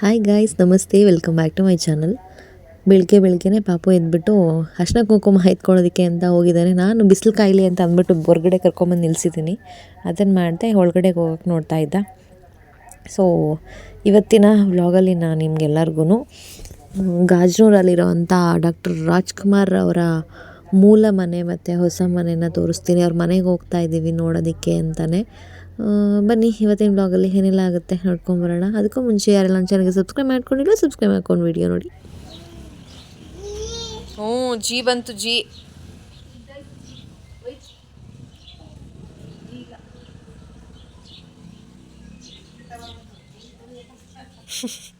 Hi guys namaste. Welcome back to my channel ಬೆಳಗ್ಗೆ ಬೆಳಗ್ಗೆನೇ ಪಾಪು ಎದ್ಬಿಟ್ಟು ಅರ್ಶಿನ ಕುಂಕುಮ ಎತ್ಕೊಳ್ಳೋದಕ್ಕೆ ಅಂತ ಹೋಗಿದ್ದಾನೆ ನಾನು ಬಿಸಿಲು ಕಾಯಿಲೆ ಅಂತ ಅಂದ್ಬಿಟ್ಟು ಹೊರಗಡೆ ಕರ್ಕೊಂಬಂದು ನಿಲ್ಸಿದ್ದೀನಿ ಅದನ್ನು ಮಾಡಿದೆ ಒಳಗಡೆ ಹೋಗಕ್ಕೆ ನೋಡ್ತಾ ಇದ್ದ. ಸೊ ಇವತ್ತಿನ ವ್ಲಾಗಲ್ಲಿ ನಾನು ನಿಮ್ಗೆಲ್ಲರಿಗೂ ಗಾಜನೂರಲ್ಲಿರೋವಂಥ ಡಾಕ್ಟರ್ ರಾಜ್ಕುಮಾರ್ ಅವರ ಮೂಲ ಮನೆ ಮತ್ತು ಹೊಸ ಮನೆನ ತೋರಿಸ್ತೀನಿ. ಅವ್ರ ಮನೆಗೆ ಹೋಗ್ತಾ ಇದ್ದೀವಿ ನೋಡೋದಕ್ಕೆ ಅಂತಲೇ ಬನ್ನಿ, ಇವತ್ತಿನ ಬ್ಲಾಗಲ್ಲಿ ಏನೆಲ್ಲ ಆಗುತ್ತೆ ನೋಡ್ಕೊಂಬರೋಣ. ಅದಕ್ಕೂ ಮುಂಚೆ ಯಾರೆಲ್ಲ ನನ್ನ ಚಾನಲ್ಗೆ ಸಬ್ಸ್ಕ್ರೈಬ್ ಮಾಡ್ಕೊಂಡಿಲ್ಲ ಸಬ್ಸ್ಕ್ರೈಬ್ ಮಾಡ್ಕೊಂಡು ವಿಡಿಯೋ ನೋಡಿ. ಹ್ಞೂ, ಜಿ ಬಂತು, ಜಿ.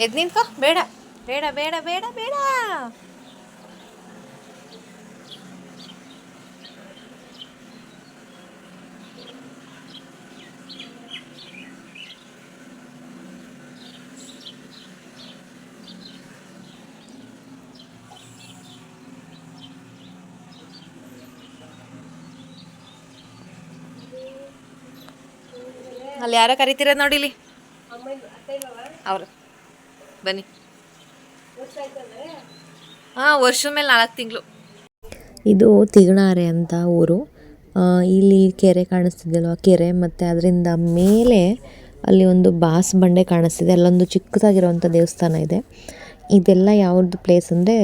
ಎದ್ ನಿಂತ್ಕೋ. ಬೇಡ. ಬೇಡ ಬೇಡ ಬೇಡ ಬೇಡ. ಅಲ್ಲಿ ಯಾರೋ ಕರಿತೀರ ನೋಡಿಲಿ. ಅವರು. ಬನ್ನಿ. ಹಾಂ ವರ್ಷದ ಮೇಲೆ ನಾಲ್ಕು ತಿಂಗಳು. ಇದು ತಿಗಣಾರೆ ಅಂತ ಊರು. ಇಲ್ಲಿ ಕೆರೆ ಕಾಣಿಸ್ತಿದೆಯಲ್ವ ಕೆರೆ ಮತ್ತು ಅದರಿಂದ ಮೇಲೆ ಅಲ್ಲಿ ಒಂದು ಬಾಸ್ ಬಂಡೆ ಕಾಣಿಸ್ತಿದೆ. ಅಲ್ಲೊಂದು ಚಿಕ್ಕದಾಗಿರುವಂಥ ದೇವಸ್ಥಾನ ಇದೆ. ಇದೆಲ್ಲ ಯಾವ್ದು ಪ್ಲೇಸ್ ಅಂದರೆ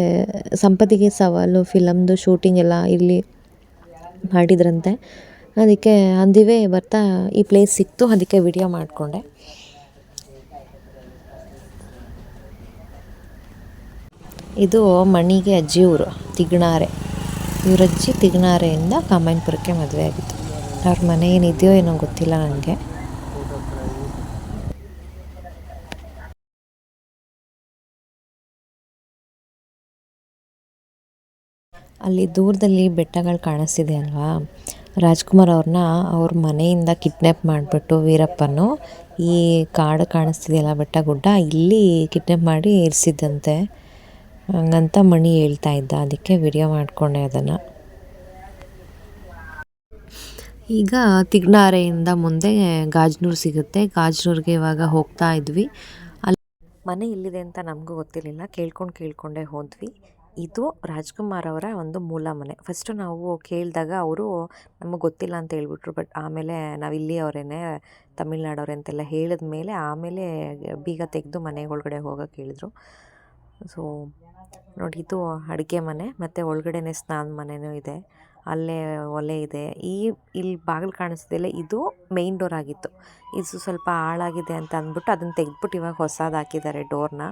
ಸಂಪತ್ತಿಗೆ ಸವಾಲು ಫಿಲಮ್ದು ಶೂಟಿಂಗ್ ಎಲ್ಲ ಇಲ್ಲಿ ಮಾಡಿದ್ರಂತೆ. ಅದಕ್ಕೆ ಅಂದಿವೆ ಬರ್ತಾ ಈ ಪ್ಲೇಸ್ ಸಿಕ್ತು. ಅದಕ್ಕೆ ವಿಡಿಯೋ ಮಾಡಿಕೊಂಡೆ. ಇದು ಮಣಿಗೆ ಅಜ್ಜಿ ಊರು, ತಿಗ್ನಾರೆ. ಇವ್ರ ಅಜ್ಜಿ ತಿಗ್ನಾರೆಯಿಂದ ಕಾಮಾಯನಪುರಕ್ಕೆ ಮದುವೆ ಆಗಿತ್ತು. ಅವ್ರ ಮನೆ ಏನಿದೆಯೋ ಏನೋ ಗೊತ್ತಿಲ್ಲ ನನಗೆ ಅಲ್ಲಿ ದೂರದಲ್ಲಿ ಬೆಟ್ಟಗಳು ಕಾಣಿಸ್ತಿದೆ ಅಲ್ವಾ? ರಾಜ್ಕುಮಾರ್ ಅವ್ರನ್ನ ಅವ್ರ ಮನೆಯಿಂದ ಕಿಡ್ನ್ಯಾಪ್ ಮಾಡಿಬಿಟ್ಟು ವೀರಪ್ಪನು ಈ ಕಾಡು ಕಾಣಿಸ್ತಿದೆಯಲ್ಲ ಬೆಟ್ಟ ಗುಡ್ಡ ಇಲ್ಲಿ ಕಿಡ್ನ್ಯಾಪ್ ಮಾಡಿ ಇರಿಸಿದ್ದಂತೆ. ಹಂಗಂತ ಮಣಿ ಹೇಳ್ತಾ ಇದ್ದ, ಅದಕ್ಕೆ ವಿಡಿಯೋ ಮಾಡಿಕೊಂಡೆ ಅದನ್ನು. ಈಗ ತಿಗ್ನಾರೆಯಿಂದ ಮುಂದೆ ಗಾಜನೂರು ಸಿಗುತ್ತೆ. ಗಾಜನೂರಿಗೆ ಇವಾಗ ಹೋಗ್ತಾ ಇದ್ವಿ. ಅಲ್ಲಿ ಮನೆ ಎಲ್ಲಿದೆ ಅಂತ ನಮಗೂ ಗೊತ್ತಿರಲಿಲ್ಲ. ಕೇಳ್ಕೊಂಡು ಕೇಳ್ಕೊಂಡೇ ಹೋದ್ವಿ. ಇದು ರಾಜ್ಕುಮಾರ್ ಅವರ ಒಂದು ಮೂಲ ಮನೆ. ಫಸ್ಟು ನಾವು ಕೇಳಿದಾಗ ಅವರು, ನಮಗೆ ಗೊತ್ತಿಲ್ಲ ಅಂತ ಹೇಳ್ಬಿಟ್ರು ಬಟ್ ಆಮೇಲೆ ನಾವು ಇಲ್ಲಿ ಅವರೇನೆ ತಮಿಳ್ನಾಡವ್ರೆ ಅಂತೆಲ್ಲ ಹೇಳಿದ ಮೇಲೆ ಆಮೇಲೆ ಬೀಗ ತೆಗೆದು ಮನೆ ಒಳಗಡೆ ಹೋಗೋಕೆ ಹೇಳಿದ್ರು. ಸೊ ನೋಡಿ, ಇದು ಅಡುಗೆ ಮನೆ, ಮತ್ತು ಒಳಗಡೆನೆ ಸ್ನಾನ ಮನೆಯೂ ಇದೆ. ಅಲ್ಲೇ ಒಲೆ ಇದೆ. ಈ ಇಲ್ಲಿ ಬಾಗಿಲು ಕಾಣಿಸ್ತಿಲ್ಲ ಇದು ಮೇಯ್ನ್ ಡೋರ್ ಆಗಿತ್ತು. ಇದು ಸ್ವಲ್ಪ ಹಾಳಾಗಿದೆ ಅಂತ ಅಂದ್ಬಿಟ್ಟು ಅದನ್ನು ತೆಗೆದ್ಬಿಟ್ಟು ಇವಾಗ ಹೊಸದು ಹಾಕಿದ್ದಾರೆ ಡೋರ್ನ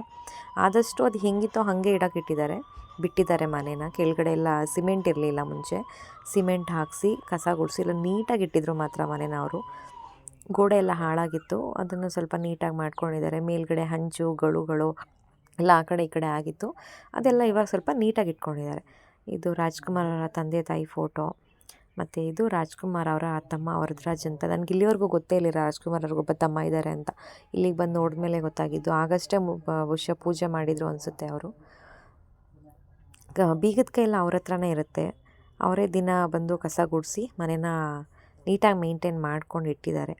ಆದಷ್ಟು ಅದು ಹೆಂಗಿತ್ತೋ ಹಾಗೆ ಇಡೋಕೆ ಇಟ್ಟಿದ್ದಾರೆ ಬಿಟ್ಟಿದ್ದಾರೆ ಮನೇನ. ಕೆಳಗಡೆ ಎಲ್ಲ ಸಿಮೆಂಟ್ ಇರಲಿಲ್ಲ ಮುಂಚೆ. ಸಿಮೆಂಟ್ ಹಾಕಿಸಿ, ಕಸ ಗುಡಿಸಿ ಇಲ್ಲ ನೀಟಾಗಿ ಇಟ್ಟಿದ್ರು ಮಾತ್ರ ಮನೇನ ಅವರು. ಗೋಡೆ ಎಲ್ಲ ಹಾಳಾಗಿತ್ತು. ಅದನ್ನು ಸ್ವಲ್ಪ ನೀಟಾಗಿ ಮಾಡ್ಕೊಂಡಿದ್ದಾರೆ. ಮೇಲ್ಗಡೆ ಹಂಚು, ಗಳುಗಳು ಎಲ್ಲ ಆ ಕಡೆ ಈ ಕಡೆ ಆಗಿತ್ತು. ಅದೆಲ್ಲ ಇವಾಗ ಸ್ವಲ್ಪ ನೀಟಾಗಿ ಇಟ್ಕೊಂಡಿದ್ದಾರೆ. ಇದು ರಾಜ್ಕುಮಾರ್ ಅವರ ತಂದೆ ತಾಯಿ ಫೋಟೋ, ಮತ್ತು ಇದು ರಾಜ್ಕುಮಾರ್ ಅವರ ತಮ್ಮ ವರದರಾಜ್ ಅಂತ. ನನಗೆ ಇಲ್ಲಿವರೆಗೂ ಗೊತ್ತೇ ಇಲ್ಲ ರಾಜ್ಕುಮಾರ್ ಅವ್ರಿಗೊಬ್ಬ ತಮ್ಮ ಇದ್ದಾರೆ ಅಂತ. ಇಲ್ಲಿಗೆ ಬಂದು ನೋಡಿದ್ಮೇಲೆ ಗೊತ್ತಾಗಿದ್ದು. ಆಗಷ್ಟೇ ವರ್ಷ ಪೂಜೆ ಮಾಡಿದರು ಅನಿಸುತ್ತೆ ಅವರು. ಬೀಗದ ಕೈಲ ಅವ್ರ ಹತ್ರನೇ ಇರುತ್ತೆ. ಅವರೇ ದಿನ ಬಂದು ಕಸ ಗುಡಿಸಿ ಮನೇನ ನೀಟಾಗಿ ಮೇಂಟೈನ್ ಮಾಡ್ಕೊಂಡು ಇಟ್ಟಿದ್ದಾರೆ.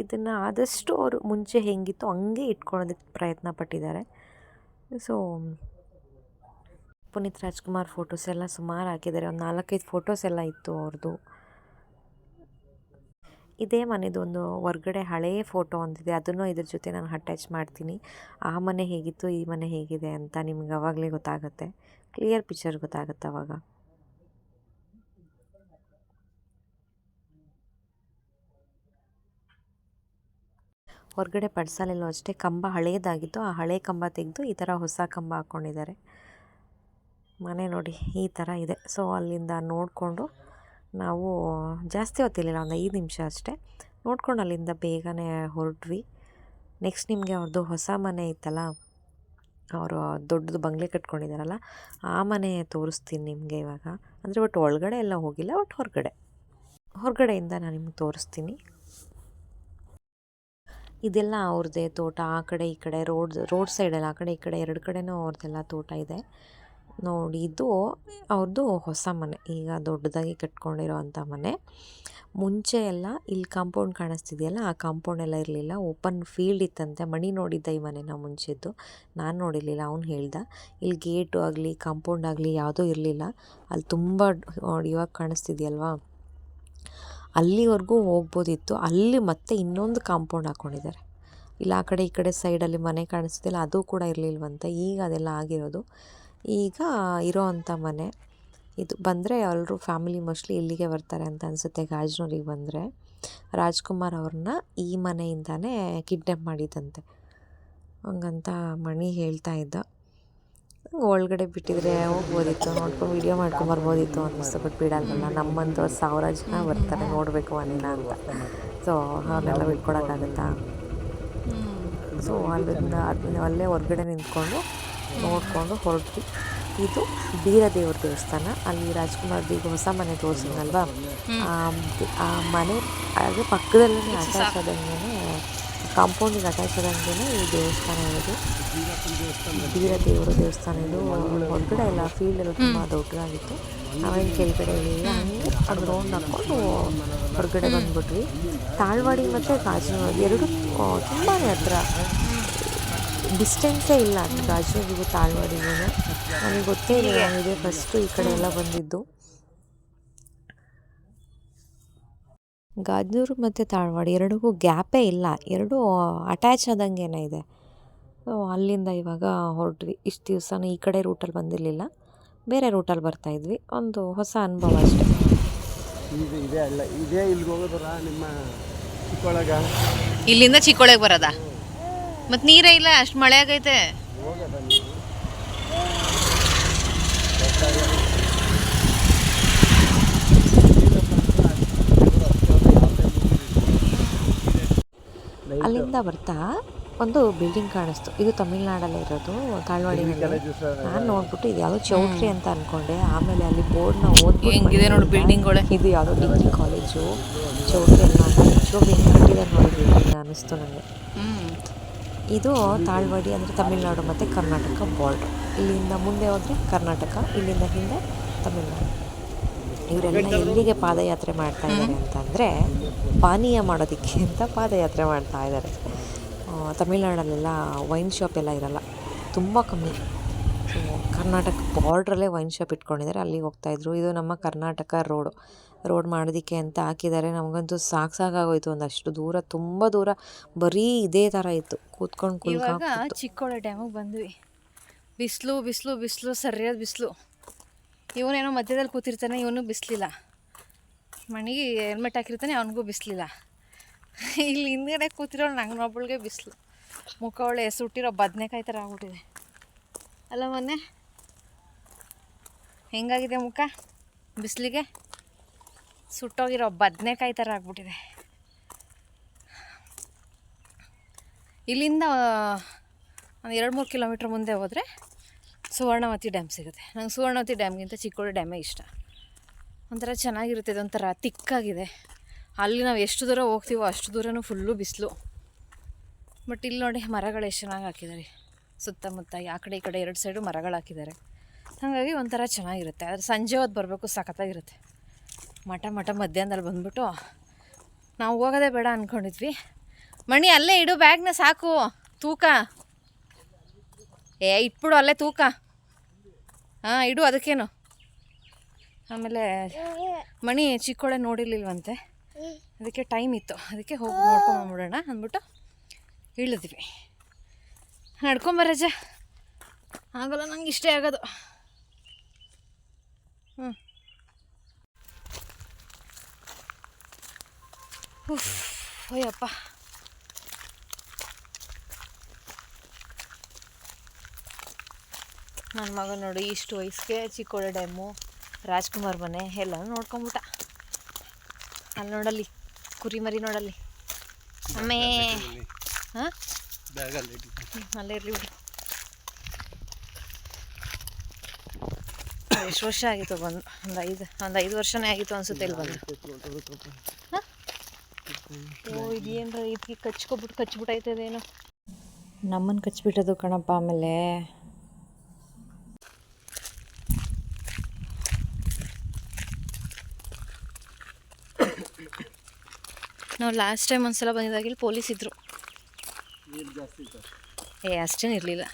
ಇದನ್ನು ಆದಷ್ಟು ಅವರು ಮುಂಚೆ ಹೆಂಗಿತ್ತು ಹಂಗೆ ಇಟ್ಕೊಳ್ಳೋದಕ್ಕೆ ಪ್ರಯತ್ನ ಪಟ್ಟಿದ್ದಾರೆ. ಸೊ ಪುನೀತ್ ರಾಜ್ಕುಮಾರ್ ಫೋಟೋಸ್ ಎಲ್ಲ ಸುಮಾರು ಹಾಕಿದ್ದಾರೆ. ಒಂದು ನಾಲ್ಕೈದು ಫೋಟೋಸ್ ಎಲ್ಲ ಇತ್ತು ಅವ್ರದ್ದು ಇದೇ ಒಂದು ಹೊರ್ಗಡೆ ಹಳೆಯ ಫೋಟೋ ಅಂತಿದೆ. ಅದನ್ನು ಇದ್ರ ಜೊತೆ ನಾನು ಅಟ್ಯಾಚ್ ಮಾಡ್ತೀನಿ. ಆ ಮನೆ ಹೇಗಿತ್ತು, ಈ ಮನೆ ಹೇಗಿದೆ ಅಂತ ನಿಮ್ಗೆ ಅವಾಗಲೇ ಗೊತ್ತಾಗುತ್ತೆ. ಕ್ಲಿಯರ್ ಪಿಕ್ಚರ್ ಗೊತ್ತಾಗುತ್ತೆ ಅವಾಗ. ಹೊರಗಡೆ ಪಡ್ಸಾಲೆಲ್ಲೂ ಅಷ್ಟೇ ಕಂಬ ಹಳೇದಾಗಿತ್ತು. ಆ ಹಳೆ ಕಂಬ ತೆಗೆದು ಈ ಥರ ಹೊಸ ಕಂಬ ಹಾಕ್ಕೊಂಡಿದ್ದಾರೆ. ಮನೆ ನೋಡಿ, ಈ ಥರ ಇದೆ. ಸೊ, ಅಲ್ಲಿಂದ ನೋಡಿಕೊಂಡು ನಾವು ಜಾಸ್ತಿ ಹೊತ್ತಿರಲಿಲ್ಲ, ಒಂದು ಐದು ನಿಮಿಷ ಅಷ್ಟೇ. ನೋಡ್ಕೊಂಡು ಅಲ್ಲಿಂದ ಬೇಗನೆ ಹೊರಟ್ವಿ. ನೆಕ್ಸ್ಟ್ ನಿಮಗೆ ಅವ್ರದ್ದು ಹೊಸ ಮನೆ ಇತ್ತಲ್ಲ, ಅವರು ದೊಡ್ಡದು ಬಂಗ್ಲೆ ಕಟ್ಕೊಂಡಿದ್ದಾರಲ್ಲ, ಆ ಮನೆ ತೋರಿಸ್ತೀನಿ ನಿಮಗೆ ಇವಾಗ. ಅಂದರೆ ಬಟ್ ಒಳಗಡೆ ಎಲ್ಲ ಹೋಗಿಲ್ಲ ಬಟ್ ಹೊರಗಡೆ. ಹೊರಗಡೆಯಿಂದ ನಾನು ನಿಮ್ಗೆ ತೋರಿಸ್ತೀನಿ. ಇದೆಲ್ಲ ಅವ್ರದ್ದೇ ತೋಟ, ಆ ಕಡೆ ಈ ಕಡೆ ರೋಡ್ ರೋಡ್ ಸೈಡಲ್ಲಿ ಆ ಕಡೆ ಈ ಕಡೆ ಎರಡು ಕಡೆನೂ ಅವ್ರದ್ದೆಲ್ಲ ತೋಟ ಇದೆ. ನೋಡಿ, ಇದು ಅವ್ರದ್ದು ಹೊಸ ಮನೆ, ಈಗ ದೊಡ್ಡದಾಗಿ ಕಟ್ಕೊಂಡಿರೋ ಅಂಥ ಮನೆ. ಮುಂಚೆ ಎಲ್ಲ ಇಲ್ಲಿ ಕಾಂಪೌಂಡ್ ಕಾಣಿಸ್ತಿದೆಯಲ್ಲ, ಆ ಕಾಂಪೌಂಡ್ ಎಲ್ಲ ಇರಲಿಲ್ಲ. ಓಪನ್ ಫೀಲ್ಡ್ ಇತ್ತಂತೆ, ಮಣಿ ನೋಡಿದ್ದ ಈ ಮನೆನ ಮುಂಚೆದ್ದು. ನಾನು ನೋಡಿರಲಿಲ್ಲ, ಅವ್ನು ಹೇಳ್ದ. ಇಲ್ಲಿ ಗೇಟು ಆಗಲಿ, ಕಾಂಪೌಂಡ್ ಆಗಲಿ ಯಾವುದೂ ಇರಲಿಲ್ಲ. ಅಲ್ಲಿ ತುಂಬ ಇವಾಗ ಕಾಣಿಸ್ತಿದೆಯಲ್ವಾ? ಅಲ್ಲಿವರೆಗೂ ಹೋಗ್ಬೋದಿತ್ತು. ಅಲ್ಲಿ ಮತ್ತೆ ಇನ್ನೊಂದು ಕಾಂಪೌಂಡ್ ಹಾಕ್ಕೊಂಡಿದ್ದಾರೆ ಇಲ್ಲ, ಆ ಕಡೆ ಈ ಕಡೆ ಸೈಡಲ್ಲಿ ಮನೆ ಕಾಣಿಸ್ತಿಲ್ಲ ಅದು ಕೂಡ ಇರಲಿಲ್ವಂತೆ. ಈಗ ಅದೆಲ್ಲ ಆಗಿರೋದು. ಈಗ ಇರೋ ಅಂಥ ಮನೆ. ಇದು ಬಂದರೆ ಎಲ್ಲರೂ ಫ್ಯಾಮಿಲಿ ಮೋಸ್ಟ್ಲಿ ಇಲ್ಲಿಗೆ ಬರ್ತಾರೆ ಅಂತ ಅನಿಸುತ್ತೆ, ಗಾಜನೂರಿಗೆ ಬಂದರೆ. ರಾಜ್ಕುಮಾರ್ ಅವ್ರನ್ನ ಈ ಮನೆಯಿಂದನೇ ಕಿಡ್ನಾಪ್ ಮಾಡಿದ್ದಂತೆ ಹಂಗಂತ ಮಣಿ ಹೇಳ್ತಾ ಇದ್ದ. ಒಳಗಡೆ ಬಿಟ್ಟಿದ್ರೆ ಹೋಗ್ಬೋದಿತ್ತು ನೋಡ್ಕೊಂಡು ವೀಡಿಯೋ ಮಾಡ್ಕೊಂಡು ಬರ್ಬೋದಿತ್ತು ಅನ್ನಿಸ್ತು ಬಟ್ ಬಿಡಲ್ವಲ್ಲ. ನಮ್ಮಂತ ಸಾವಿರ ಜನ ಬರ್ತಾರೆ ನೋಡಬೇಕು ಮನೇನ ಅಂತ. ಸೊ ಅವ್ರನ್ನೆಲ್ಲ ಬಿಟ್ಕೊಡೋಕ್ಕಾಗತ್ತಾ? ಸೊ ಅಲ್ಲಿಂದ ಅದನ್ನ ಅಲ್ಲೇ ಹೊರಗಡೆ ನಿಂತ್ಕೊಂಡು ನೋಡಿಕೊಂಡು ಹೊರಟು. ಇದು ಬೀರದೇವ್ರ ದೇವಸ್ಥಾನ. ಅಲ್ಲಿ ರಾಜ್ಕುಮಾರ್ ಬೀಗ ಹೊಸ ಮನೆ ತೋರಿಸಿದ್ನಲ್ವಾ? ಆ ಮನೆ ಅದ್ರ ಪಕ್ಕದಲ್ಲೇ ಆದಂಗೆ ಕಾಂಪೌಂಡಿಗೆ ಅಟ್ಯಾಚ್ ಆದಂಗೆ ಈ ದೇವಸ್ಥಾನ ಇರೋದು. ಬೀರದೇವರ ದೇವಸ್ಥಾನ ಇದು. ಹೊರಗಡೆ ಎಲ್ಲ ಫೀಲ್ಡ್ ಎಲ್ಲ ತುಂಬ ದೊಡ್ಡದಾಗಿತ್ತು. ನಾವೇನು ಕೆಳಗಡೆ ಹಂಗೆ ಅದು ರೌಂಡ್ ಹಾಕ್ಕೊಂಡು ಹೊರಗಡೆ ಬಂದ್ಬಿಟ್ವಿ. ತಾಳ್ವಾಡಿ ಮತ್ತು ಗಾಜನವಾಡಿ ಎರಡು ತುಂಬಾ ಹತ್ರ. ಡಿಸ್ಟೆನ್ಸೇ ಇಲ್ಲ ಗಾಜನೂರಿಗೂ ತಾಳ್ವಾಡಿಗೂ ನನಗೆ ಗೊತ್ತೇ ಇಲ್ಲ ಇದೇ ಫಸ್ಟು ಈ ಕಡೆ ಎಲ್ಲ ಬಂದಿದ್ದು. ಗಾಜನೂರು ಮತ್ತು ತಾಳ್ವಾಡಿ ಎರಡಿಗೂ ಗ್ಯಾಪೇ ಇಲ್ಲ. ಎರಡೂ ಅಟ್ಯಾಚ್ ಆದಂಗೇನ ಇದೆ. ಸೊ ಅಲ್ಲಿಂದ ಇವಾಗ ಹೊರಟ್ವಿ. ಇಷ್ಟು ದಿವಸನೂ ಈ ಕಡೆ ರೂಟಲ್ಲಿ ಬಂದಿರಲಿಲ್ಲ. ಬೇರೆ ರೂಟಲ್ಲಿ ಬರ್ತಾಯಿದ್ವಿ ಒಂದು ಹೊಸ ಅನುಭವ ಅಷ್ಟೇ. ಇದು ಇದೇ ಅಲ್ಲ. ಇದೇ ಇಲ್ಲಿಗೆ ಹೋಗೋದ್ರ? ನಿಮ್ಮ ಚಿಕ್ಕೊಳಗ ಇಲ್ಲಿಂದ ಚಿಕ್ಕೊಳಗೆ ಬರೋದಾ? ಮತ್ತು ನೀರೇ ಇಲ್ಲ. ಅಷ್ಟು ಮಳೆ ಆಗೈತೆ ಹೋಗೋದ ನೀವು ಅಲ್ಲಿಂದ ಬರ್ತಾ ಒಂದು ಬಿಲ್ಡಿಂಗ್ ಕಾಣಿಸ್ತು. ಇದು ತಮಿಳ್ನಾಡಲ್ಲಿ ಇರೋದು ತಾಳ್ವಾಡಿ ನಾನು ನೋಡ್ಬಿಟ್ಟು ಇದು ಯಾವುದೋ ಚೌಟ್ರಿ ಅಂತ ಅನ್ಕೊಂಡೆ. ಆಮೇಲೆ ಅಲ್ಲಿ ಬೋರ್ಡ್ನ ಓದ್ಬಿಟ್ಟು ಹೆಂಗಿದೆ ಬಿಲ್ಡಿಂಗ್ ಇದು ಯಾವುದೋ ಡಿಗ್ರಿ ಕಾಲೇಜು ಚೌಟ್ರಿ ಅಲ್ಲ ನಿಜವಾಗ್ಲೂ ಹೆಂಗೆ ಕಟ್ಟಿದ್ದಾರೆ ನೋಡಿ ಬಿಲ್ಡಿಂಗ್ ಅನ್ನಿಸ್ತು ನನಗೆ ಇದು ತಾಳ್ವಾಡಿ ಅಂದರೆ ತಮಿಳ್ನಾಡು ಮತ್ತು ಕರ್ನಾಟಕ ಬಾರ್ಡ್ರ್ ಇಲ್ಲಿಂದ ಮುಂದೆ ಹೋದ್ರೆ ಕರ್ನಾಟಕ ಇಲ್ಲಿಂದ ಹಿಂದೆ ತಮಿಳ್ನಾಡು. ಇವರೆಲ್ಲ ಎಲ್ಲಿಗೆ ಪಾದಯಾತ್ರೆ ಮಾಡ್ತಾ ಇದ್ದಾರೆ ಅಂತಂದರೆ ಪಾನೀಯ ಮಾಡೋದಕ್ಕೆ ಅಂತ ಪಾದಯಾತ್ರೆ ಮಾಡ್ತಾ ಇದ್ದಾರೆ. ತಮಿಳ್ನಾಡಲ್ಲೆಲ್ಲ ವೈನ್ ಶಾಪ್ ಎಲ್ಲ ಇರಲ್ಲ ತುಂಬ ಕಮ್ಮಿ. ಸೊ ಕರ್ನಾಟಕ ಬಾರ್ಡ್ರಲ್ಲೇ ವೈನ್ ಶಾಪ್ ಇಟ್ಕೊಂಡಿದ್ದಾರೆ ಅಲ್ಲಿಗೆ ಹೋಗ್ತಾಯಿದ್ರು ಇದು ನಮ್ಮ ಕರ್ನಾಟಕ ರೋಡು. ರೋಡ್ ಮಾಡೋದಕ್ಕೆ ಅಂತ ಹಾಕಿದ್ದಾರೆ. ನಮಗಂತೂ ಸಾಕು ಸಾಕಾಗೋಯ್ತು ಒಂದಷ್ಟು ದೂರ ತುಂಬ ದೂರ. ಬರೀ ಇದೇ ಥರ ಇತ್ತು. ಕೂತ್ಕೊಂಡು ಕೂತ್ಕೊಂಡು ಚಿಕ್ಕೋಳ ಚಿಕ್ಕೋಳೆ ಡ್ಯಾಮಿಗೆ ಬಂದ್ವಿ. ಬಿಸಿಲು ಬಿಸಿಲು ಬಿಸಿಲು ಸರಿಯಾದ ಬಿಸಿಲು. ಇವನೇನೋ ಮಧ್ಯದಲ್ಲಿ ಕೂತಿರ್ತಾನೆ, ಇವನು ಬಿಸಿಲಿಲ್ಲ. ಮಣಿಗೆ ಹೆಲ್ಮೆಟ್ ಹಾಕಿರ್ತಾನೆ, ಅವನಿಗೂ ಬಿಸಿಲಿಲ್ಲ. ಇಲ್ಲಿ ಹಿಂದ್ಗಡೆ ಕೂತಿರೋ ನಂಗೆ ಒಬ್ಬಳಿಗೆ ಬಿಸಿಲು. ಮುಖ ಒಳ್ಳೆ ಸುಟ್ಟಿರೋ ಬದನೆಕಾಯಿ ಥರ ಆಗ್ಬಿಟ್ಟಿದೆ. ಅಲ್ಲ ಮೊನ್ನೆ? ಹೆಂಗಾಗಿದೆ ಮುಖ? ಬಿಸಿಲಿಗೆ? ಸುಟ್ಟೋಗಿರೋ ಬದನೆಕಾಯಿ ಥರ ಆಗ್ಬಿಟ್ಟಿದೆ. ಇಲ್ಲಿಂದ ಒಂದು ಎರಡು ಮೂರು ಕಿಲೋಮೀಟ್ರ್ ಮುಂದೆ ಹೋದರೆ ಸುವರ್ಣವತಿ ಡ್ಯಾಮ್ ಸಿಗುತ್ತೆ. ನಂಗೆ ಸುವರ್ಣವತಿ ಡ್ಯಾಮ್ಗಿಂತ ಚಿಕ್ಕೋಡಿ ಡ್ಯಾಮೇ ಇಷ್ಟ. ಒಂಥರ ಚೆನ್ನಾಗಿರುತ್ತೆ, ಇದೊಂಥರ ತಿಕ್ಕಾಗಿದೆ. ಅಲ್ಲಿ ನಾವು ಎಷ್ಟು ದೂರ ಹೋಗ್ತೀವೋ ಅಷ್ಟು ದೂರನೂ ಫುಲ್ಲು ಬಿಸಿಲು. ಬಟ್ ಇಲ್ಲಿ ನೋಡಿ ಮರಗಳು ಎಷ್ಟು ಚೆನ್ನಾಗಿ ಹಾಕಿದ್ದಾರೆ ಸುತ್ತಮುತ್ತ ಆ ಕಡೆ ಈ ಕಡೆ ಎರಡು ಸೈಡು ಮರಗಳು ಹಾಕಿದ್ದಾರೆ ಹಾಗಾಗಿ ಒಂಥರ ಚೆನ್ನಾಗಿರುತ್ತೆ. ಆದರೆ ಸಂಜೆ ಹೊತ್ತು ಬರಬೇಕು, ಸಖತ್ತಾಗಿರುತ್ತೆ. ಮಠ ಮಠ ಮಧ್ಯಾಹ್ನದಲ್ಲಿ ಬಂದುಬಿಟ್ಟು ನಾವು ಹೋಗೋದೇ ಬೇಡ ಅಂದ್ಕೊಂಡಿದ್ವಿ ಮಣಿ ಅಲ್ಲೇ ಇಡು, ಬ್ಯಾಗ್ನ ಸಾಕು, ತೂಕ. ಏ, ಇಟ್ಬಿಡು, ಅಲ್ಲೇ ತೂಕ. ಹಾಂ, ಇಡು, ಅದಕ್ಕೇನು. ಆಮೇಲೆ ಮಣಿ ಚಿಕ್ಕೋಳೆ ನೋಡಿರ್ಲಿಲ್ವಂತೆ? ಅದಕ್ಕೆ ಟೈಮ್ ಇತ್ತು. ಅದಕ್ಕೆ ಹೋಗಿ ಬಿಡೋಣ ಅಂದ್ಬಿಟ್ಟು ಇಳಿದ್ವಿ. ನಡ್ಕೊಂಬರಜ ಆಗಲ್ಲ, ನಂಗೆ ಇಷ್ಟೇ ಆಗೋದು. ಹ್ಞೂ ಉಫ್ ನನ್ನ ಮಗ ನೋಡಿ ಇಷ್ಟು ವಯಸ್ಸಿಗೆ ಚಿಕ್ಕೋಳೆ ಡ್ಯಾಮು, ರಾಜ್ಕುಮಾರ್ ಮನೆ ಎಲ್ಲ ನೋಡ್ಕೊಂಬಿಟ್ಟ. ಅಲ್ಲಿ ನೋಡಲ್ಲಿ, ಕುರಿ ಮರಿ ನೋಡಲ್ಲಿ. ಅಮ್ಮೇ. ಹಾಂ? ಅಲ್ಲೇ ಇರಲಿ ಬಿಡು. ಎಷ್ಟು ವರ್ಷ ಆಗಿತ್ತು ಬಂದು, ಒಂದು ಐದು ಒಂದು ಐದು ವರ್ಷನೇ ಆಗಿತ್ತು ಅನ್ಸುತ್ತೆ ಇಲ್ಲಿ ಬಂದು. ಓ, ಇದೇನ್ರ ಇದಕ್ಕೆ ಕಚ್ಕೊಬಿಟ್ಟು ಕಚ್ಬಿಟ್ಟೈತದೇನೋ ನಮ್ಮನ್ನು ಕಚ್ಬಿಟ್ಟದು ಕಣಪ್ಪ ಆಮೇಲೆ ನಾವು ಲಾಸ್ಟ್ ಟೈಮ್ ಒಂದ್ಸಲ ಬಂದಿದಾಗ ಇಲ್ಲಿ ಪೊಲೀಸ್ ಇತ್ತು ಏ, ಅಷ್ಟೇನು ಇರಲಿಲ್ಲ.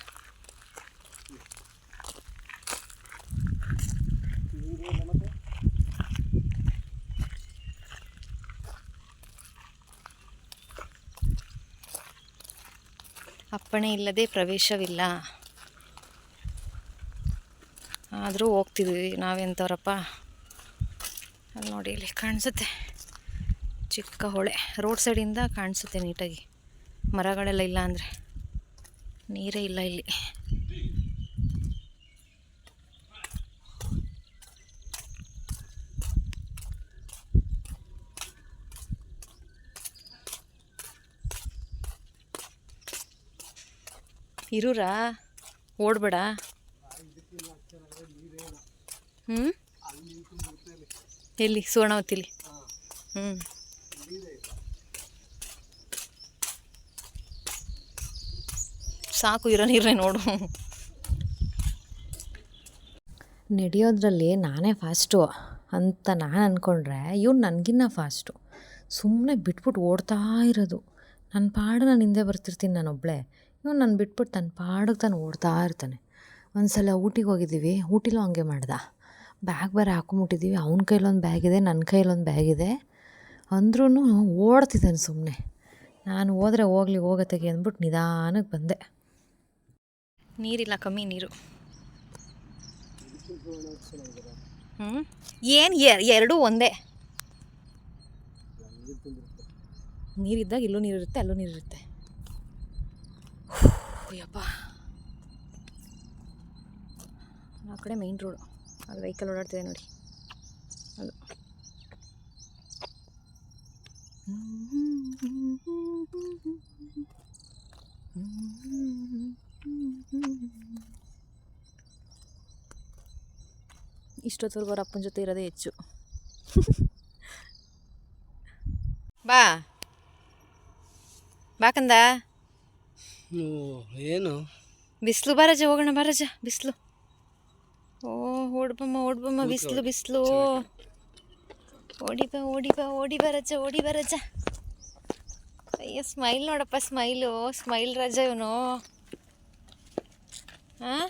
ಅಪ್ಪಣೆ ಇಲ್ಲದೆ ಪ್ರವೇಶವಿಲ್ಲ. ಆದರೂ ಹೋಗ್ತಿದ್ವಿ ನಾವೆಂಥವ್ರಪ್ಪ ಅಲ್ಲಿ ನೋಡಿ ಇಲ್ಲಿ ಕಾಣಿಸುತ್ತೆ. ಚಿಕ್ಕ ಹೊಳೆ. ರೋಡ್ ಸೈಡಿಂದ ಕಾಣಿಸುತ್ತೆ ನೀಟಾಗಿ. ಮರಗಳೆಲ್ಲ ಇಲ್ಲ ಅಂದರೆ. ನೀರೇ ಇಲ್ಲ ಇಲ್ಲಿ. ಇರೂರಾ? ಓಡ್ಬೇಡ. ಹ್ಞೂ ಎಲ್ಲಿ? ಸುವರ್ಣವತಿಲಿ. ಹ್ಞೂ ಸಾಕು, ಇರೋ ನೀರೇ ನೋಡು. ನಡೆಯೋದ್ರಲ್ಲಿ ನಾನೇ ಫಾಸ್ಟು ಅಂತ ನಾನು ಅಂದ್ಕೊಂಡ್ರೆ ಇವ್ನು ನನಗಿನ್ನ ಫಾಸ್ಟು. ಸುಮ್ಮನೆ ಬಿಟ್ಬಿಟ್ಟು ಓಡ್ತಾ ಇರೋದು. ನನ್ನ ಪಾಡು ನಾನು ಹಿಂದೆ ಬರ್ತಿರ್ತೀನಿ ನಾನೊಬ್ಬಳೇ ಇವ್ನು ನಾನು ಬಿಟ್ಬಿಟ್ಟು ತನ್ನ ಪಾಡಕ್ಕೆ ತಾನು ಓಡ್ತಾ ಇರ್ತಾನೆ. ಒಂದು ಸಲ ಊಟಿಗೆ ಹೋಗಿದ್ದೀವಿ. ಊಟಿಲೂ ಹಂಗೆ ಮಾಡ್ದ. ಬ್ಯಾಗ್ ಬೇರೆ ಹಾಕೊಂಬಿಟ್ಟಿದ್ದೀವಿ ಅವ್ನ ಕೈಲೊಂದು ಬ್ಯಾಗ್ ಇದೆ ನನ್ನ ಕೈಲೊಂದು ಬ್ಯಾಗ್ ಇದೆ. ಅಂದ್ರೂ ಓಡ್ತಿದ್ದಾನೆ ಸುಮ್ಮನೆ ನಾನು ಹೋದ್ರೆ ಹೋಗ್ಲಿ ಹೋಗತ್ತೆಗೆ ಅಂದ್ಬಿಟ್ಟು ನಿಧಾನಕ್ಕೆ ಬಂದೆ. ನೀರಿಲ್ಲ ಕಮ್ಮಿ ನೀರು. ಹ್ಞೂ ಏನು ಎರಡೂ ಒಂದೇ? ನೀರಿದ್ದಾಗ ಇಲ್ಲೂ ನೀರಿರುತ್ತೆ, ಅಲ್ಲೂ ನೀರಿರುತ್ತೆ. ಯಪ್ಪ. ಆ ಕಡೆ ಮೈನ್ ರೋಡು ಅದು ವೆಹಿಕಲ್ ಓಡಾಡ್ತಿದೆ ನೋಡಿ. ಅದು. ಇಷ್ಟೊತ್ತವರೆಗೂ ಅವ್ರ ಅಪ್ಪನ ಜೊತೆ ಇರೋದೇ ಹೆಚ್ಚು. ಬಾ. ಬಾಕಂದ ಏನು? ಬಿಸಿಲು ಬರಜ ಹೋಗೋಣ ಬರಜ ಬಿಸಿಲು. ಓ ಓಡ್ಬಮ್ಮ ಓಡ್ಬಮ್ಮ ಬಿಸಿಲು ಬಿಸಿಲು ಓಡಿ ಬಾ ಓಡಿ ಬಾ ಓಡಿ ಬರಜ ಓಡಿ ಬರಜ ಅಯ್ಯ ಸ್ಮೈಲ್ ನೋಡಪ್ಪ ಸ್ಮೈಲು ಸ್ಮೈಲ್ ರಜ ಇವನು. ಹಾಂ?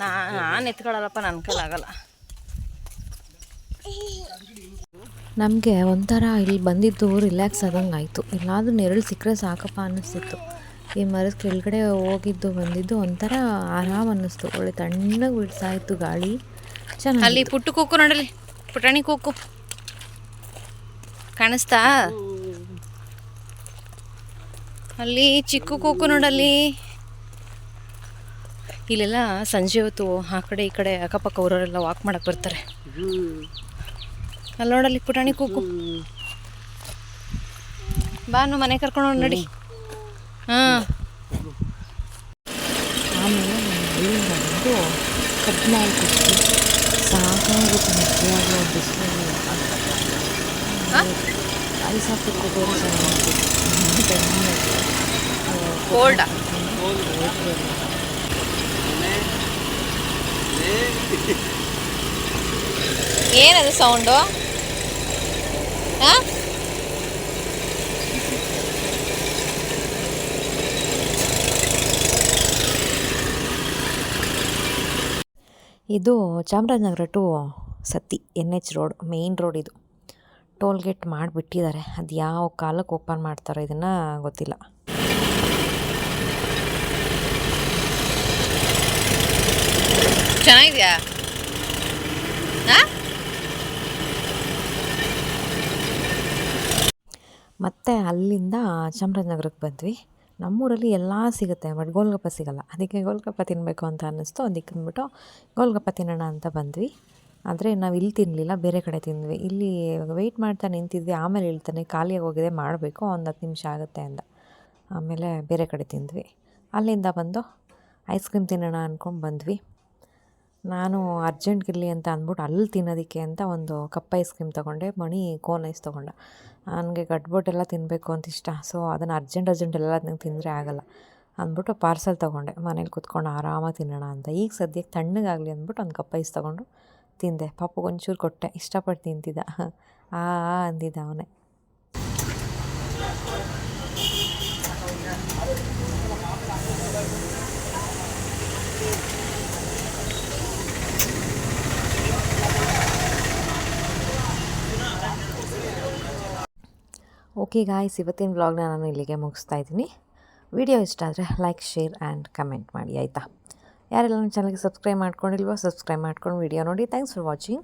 ನಾ ನಾನು ಎತ್ಕೊಳ್ಳಲ್ಲಪ್ಪ ನನ್ನ ಕೈಲಾಗಲ್ಲ ನಮಗೆ ಒಂಥರ ಇಲ್ಲಿ ಬಂದಿದ್ದು ರಿಲ್ಯಾಕ್ಸ್ ಆದಂಗೆ ಆಯಿತು. ಎಲ್ಲಾದ್ರೂ ನೆರಳು ಸಿಕ್ಕರೆ ಸಾಕಪ್ಪ ಅನ್ನಿಸ್ತಿತ್ತು. ಈ ಮರದ ಕೆಳಗಡೆ ಹೋಗಿದ್ದು ಬಂದಿದ್ದು ಒಂಥರ ಆರಾಮ್ ಅನ್ನಿಸ್ತು. ಒಳ್ಳೆ ತಣ್ಣಗೆ ಇತ್ತು ಗಾಳಿ. ಅಲ್ಲಿ ಚೆನ್ನಾಗಿ ಪುಟ್ಟು ಕೂಕು ನೋಡಲಿ ಪುಟಾಣಿ ಕೂಕು. ಕಾಣಿಸ್ತಾ? ಅಲ್ಲಿ ಚಿಕ್ಕ ಕೂಕು ನೋಡಲ್ಲಿ. ಇಲ್ಲೆಲ್ಲ ಸಂಜೆ ಹೊತ್ತು ಆ ಕಡೆ ಈ ಕಡೆ ಅಕ್ಕಪಕ್ಕ ಊರವರೆಲ್ಲ ವಾಕ್ ಮಾಡಕ್ಕೆ ಬರ್ತಾರೆ. ಅಲ್ಲಿ ನೋಡಲ್ಲಿ ಪುಟಾಣಿ ಕೂಕು. ಬಾನು ಮನೆ ಕರ್ಕೊಂಡು ನಡಿ. ಹಾಂ. ಆಮೇಲೆ ಬಂದು ಐಸ್ ಚೆನ್ನಾಗಿತ್ತು ಕೋಲ್ಡಾ ಏನದು ಸೌಂಡು ಹಾಂ? ಇದು Chamarajanagar to Sathy N H road main road ಇದು. ಟೋಲ್ ಗೇಟ್ ಮಾಡಿಬಿಟ್ಟಿದ್ದಾರೆ. ಅದು ಯಾವ ಕಾಲಕ್ಕೆ ಓಪನ್ ಮಾಡ್ತಾರೋ ಇದನ್ನು ಗೊತ್ತಿಲ್ಲ. ಚೆನ್ನಾಗಿದೆಯಾ? ಮತ್ತು ಅಲ್ಲಿಂದ ಚಾಮರಾಜನಗರಕ್ಕೆ ಬಂದ್ವಿ. ನಮ್ಮೂರಲ್ಲಿ ಎಲ್ಲ ಸಿಗುತ್ತೆ ಬಟ್ ಗೋಲ್ಗಪ್ಪ ಸಿಗಲ್ಲ. ಅದಕ್ಕೆ ಗೋಲ್ಗಪ್ಪ ತಿನ್ನಬೇಕು ಅಂತ ಅನ್ನಿಸ್ತು. ಅದಕ್ಕೆ ಅಂದ್ಬಿಟ್ಟು ಗೋಲ್ಗಪ್ಪ ತಿನ್ನೋಣ ಅಂತ ಬಂದ್ವಿ. ಆದರೆ ನಾವು ಇಲ್ಲಿ ತಿನ್ನಲಿಲ್ಲ ಬೇರೆ ಕಡೆ ತಿಂದ್ವಿ. ಇಲ್ಲಿ ವೆಯ್ಟ್ ಮಾಡ್ತಾ ನಿಂತಿದ್ವಿ, ಆಮೇಲೆ ಹೇಳ್ತಾನೆ ಖಾಲಿಯಾಗಿ ಹೋಗಿದೆ, ಮಾಡಬೇಕು, ಒಂದು ಹತ್ತು ನಿಮಿಷ ಆಗುತ್ತೆ ಅಂದ. ಆಮೇಲೆ ಬೇರೆ ಕಡೆ ತಿಂದ್ವಿ. ಅಲ್ಲಿಂದ ಬಂದು ಐಸ್ ಕ್ರೀಮ್ ತಿನ್ನೋಣ ಅಂದ್ಕೊಂಡು ಬಂದ್ವಿ. ನಾನು ಅರ್ಜೆಂಟ್ಗಿರಲಿ ಅಂತ ಅಂದ್ಬಿಟ್ಟು ಅಲ್ಲಿ ತಿನ್ನೋದಕ್ಕೆ ಅಂತ ಒಂದು ಕಪ್ ಐಸ್ ಕ್ರೀಮ್ ತೊಗೊಂಡೆ, ಮಣಿ ಕೋನ್ ಐಸ್ ತೊಗೊಂಡ. ನನಗೆ ಗಡ್ಬೊಟ್ಟೆಲ್ಲ ತಿನ್ನಬೇಕು ಅಂತ ಇಷ್ಟ ಸೊ ಅದನ್ನು ಅರ್ಜೆಂಟ್ ಅರ್ಜೆಂಟ್ ಎಲ್ಲ ತಿಂದರೆ ಆಗೋಲ್ಲ ಅಂದ್ಬಿಟ್ಟು ಪಾರ್ಸಲ್ ತೊಗೊಂಡೆ. ಮನೇಲಿ ಕುತ್ಕೊಂಡು ಆರಾಮಾಗಿ ತಿನ್ನೋಣ ಅಂತ. ಈಗ ಸದ್ಯಕ್ಕೆ ತಣ್ಣಗಾಗಲಿ ಅಂದ್ಬಿಟ್ಟು ಒಂದು ಕಪ್ ಐಸ್ ತೊಗೊಂಡು ತಿಂದೆ. ಪಾಪಗೆ ಒಂಚೂರು ಕೊಟ್ಟೆ. ಇಷ್ಟಪಟ್ಟು ತಿಂತಿದ್ದ. ಆ ಆ ಅಂದಿದ್ದ ಅವನೇ. ಓಕೆ ಗಾಯ್ಸ್, ಇವತ್ತಿನ ವ್ಲಾಗ್ನ ನಾನು ಇಲ್ಲಿಗೆ ಮುಗಿಸ್ತಾ ಇದ್ದೀನಿ. ವಿಡಿಯೋ ಇಷ್ಟ ಆದರೆ ಲೈಕ್, ಶೇರ್ ಆ್ಯಂಡ್ ಕಮೆಂಟ್ ಮಾಡಿ, ಆಯಿತಾ? ಯಾರೆಲ್ಲ ನನ್ನ ಚಾನಲ್ಗೆ ಸಬ್ಸ್ಕ್ರೈಬ್ ಮಾಡ್ಕೊಂಡಿಲ್ವೋ ಸಬ್ಸ್ಕ್ರೈಬ್ ಮಾಡ್ಕೊಂಡು ವಿಡಿಯೋ ನೋಡಿ. Thanks for watching